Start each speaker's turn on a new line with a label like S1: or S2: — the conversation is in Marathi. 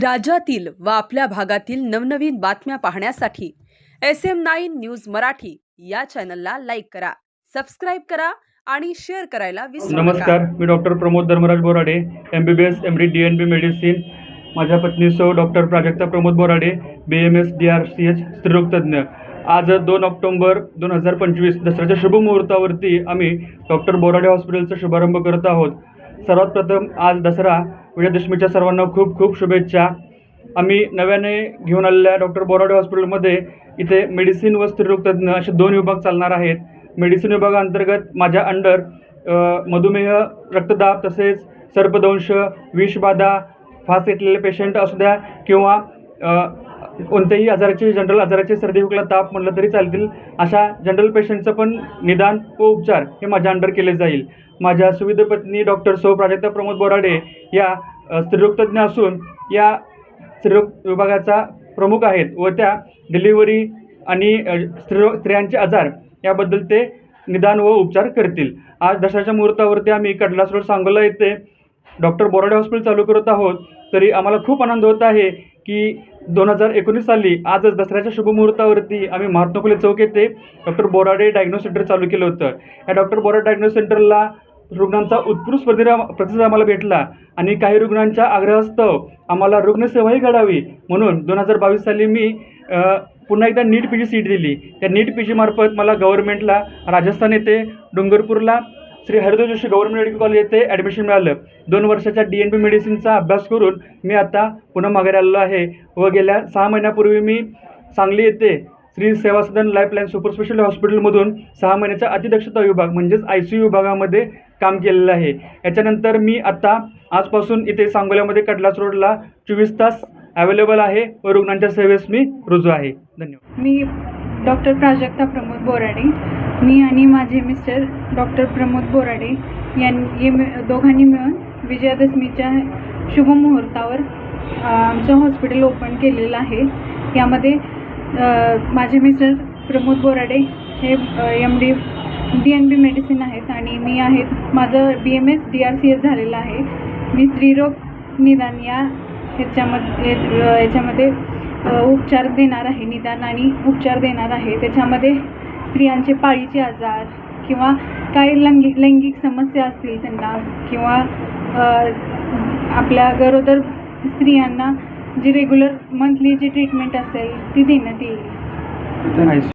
S1: राज्यातील व आपल्या भागातील नवनवीन बातम्या पाहण्यासाठी S M nine news Marathi या चॅनलला लाईक करा सबस्क्राईब करा आणि शेअर करायला विसरू नका.
S2: नमस्कार मी doctor Pramod Dharmaraj Borade M B B S M D D N B medicine. माझ्या पत्नी सौ doctor Prajakta Pramod Borade B M S D R C H स्त्रीरोगतज्ञ. आज दोन ऑक्टोंबर दोन हजार पंचवीस दसऱ्याच्या शुभमुहूर्तावरती आम्ही डॉक्टर बोराडे हॉस्पिटलचा शुभारंभ करत आहोत. सर्वात प्रथम आज दसरा विजयादशमीच्या सर्वांना खूप खूप शुभेच्छा. आम्ही नव्याने घेऊन आलेल्या डॉक्टर बोराडे हॉस्पिटलमध्ये इथे मेडिसिन व स्त्रीरोगतज्ञ असे दोन विभाग चालणार आहेत. मेडिसिन विभागाअंतर्गत माझ्या अंडर मधुमेह रक्तदाब तसेच सर्पदंश विषबाधा फास घेतलेले पेशंट असू द्या किंवा कोणत्याही आजाराचे जनरल आजाराचे सर्दी खोकला ताप म्हटलं तरी चालतील. अशा जनरल पेशंटचं पण निदान व उपचार हे माझ्या अंडर केले जाईल. माझ्या सुविधापत्नी डॉक्टर सौ प्राजक्ता प्रमोद बोराडे या स्त्रीरोगतज्ञ असून या स्त्रीरोग विभागाचा प्रमुख आहेत व त्या डिलिव्हरी आणि स्त्रीरोग स्त्रीरो स्त्रियांचे आजार याबद्दल ते निदान व उपचार करतील. आज दशाच्या मुहूर्तावरती आम्ही कडलास रोड सांगोला येथे डॉक्टर बोराडे हॉस्पिटल चालू करत आहोत. तरी आम्हाला खूप आनंद होत आहे की दोन हजार एकोणीस साली आजच दसऱ्याच्या शुभमुहूर्तावरती आम्ही महात्मा फुले चौक येथे डॉक्टर बोराडे डायग्नोस सेंटर चालू केलं होतं. या डॉक्टर बोराडे डायग्नोस सेंटरला रुग्णांचा उत्कृष्ट प्रतिरा प्रतिसाद आम्हाला भेटला आणि काही रुग्णांच्या आग्रहास्तव आम्हाला रुग्णसेवाही घडावी म्हणून दोन हजार बावीस साली मी पुन्हा एकदा नीट पी जी सीट दिली. त्या नीट पी जीमार्फत मला गव्हर्नमेंटला राजस्थान येथे डोंगरपूरला Shri Haridev Joshi government medical college येथे ॲडमिशन मिळालं. दोन वर्षाच्या डी एन बी मेडिसिनचा अभ्यास करून मी आता पुन्हा माघारी आलेलो आहे. व गेल्या सहा महिन्यापूर्वी मी सांगली येथे श्री सेवा सदन लाईफलाईन सुपर स्पेशालिटी हॉस्पिटलमधून सहा महिन्याचा अतिदक्षता विभाग म्हणजेच आय सी यू विभागामध्ये काम केलेलं आहे. याच्यानंतर मी आत्ता आजपासून इथे सांगोल्यामध्ये कडलास रोडला चोवीस तास अवेलेबल आहे व रुग्णांच्या सेवेस मी रुजू आहे. धन्यवाद.
S3: मी डॉक्टर प्राजक्ता प्रमोद बोराडे मी आणि माझे मिस्टर डॉक्टर प्रमोद बोराडे यां मिळ दोघांनी मिळून विजयादशमीच्या शुभमुहूर्तावर आमचं हॉस्पिटल ओपन केलेलं आहे. यामध्ये माझे मिस्टर प्रमोद बोराडे हे M D D N B medicine आहेत आणि मी आहे माझं B M S D R C S झालेलं आहे. मी स्त्रीरोग निदान या ह्याच्यामध्ये याच्यामध्ये उपचार देणार आहे निदान आणि उपचार देणार आहे. त्याच्यामध्ये स्त्रियांचे पाळीचे आजार किंवा काही लैंगिक लैंगिक समस्या असतील त्यांना किंवा आपल्या गरोदर स्त्रियांना जी रेग्युलर मंथली जी ट्रीटमेंट असेल ती देण्यात येईल.